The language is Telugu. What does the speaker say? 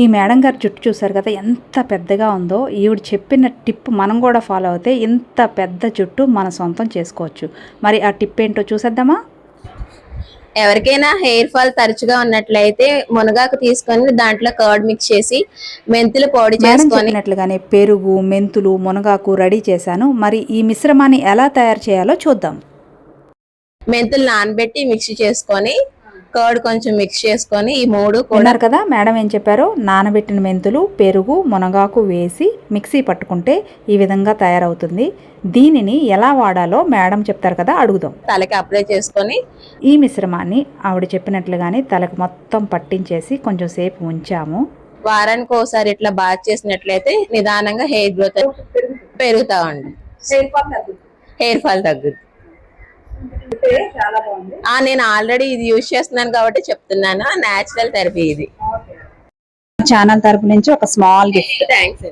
ఈ మేడం గారి జుట్టు చూసారు కదా ఎంత పెద్దగా ఉందో. ఈవిడ చెప్పిన టిప్ మనం కూడా ఫాలో అవుతే ఇంత పెద్ద జుట్టు మన సొంతం చేసుకోవచ్చు. మరి ఆ టిప్ ఏంటో చూసేద్దామా? ఎవరికైనా హెయిర్ ఫాల్ తరచుగా ఉన్నట్లయితే మునగాకు తీసుకొని దాంట్లో కర్డ్ మిక్స్ చేసి మెంతులు పొడి చేసుకొని పెరుగు మెంతులు మునగాకు రెడీ చేశాను. మరి ఈ మిశ్రమాన్ని ఎలా తయారు చేయాలో చూద్దాం. మెంతులు నానబెట్టి మిక్సీ చేసుకొని కర్డ్ కొంచెం మిక్స్ చేసుకొని ఈ మూడు కూడా విన్నారు కదా మేడం ఏం చెప్పారో? నానబెట్టిన మెంతులు పెరుగు మునగాకు వేసి మిక్సీ పట్టుకుంటే ఈ విధంగా తయారవుతుంది. దీనిని ఎలా వాడాలో మేడం చెప్తారు కదా అడుగుదాం. తలకి అప్లై చేసుకొని ఈ మిశ్రమాన్ని ఆవిడ చెప్పినట్లుగానే తలకు మొత్తం పట్టించేసి కొంచెం సేపు ఉంచాము. వారానికి ఒకసారి ఇట్లా బాత్ చేసినట్లయితే నిదానంగా హెయిర్ గ్రోత్ పెరుగుతా ఉంది హెయిర్ ఫాల్ తగ్గుద్ది నేను ఆల్రెడీ ఇది యూజ్ చేస్తున్నాను కాబట్టి చెప్తున్నాను. నేచురల్ థెరపీ ఇది. ఛానల్ తరపు నుంచి ఒక స్మాల్ గిఫ్ట్. థ్యాంక్స్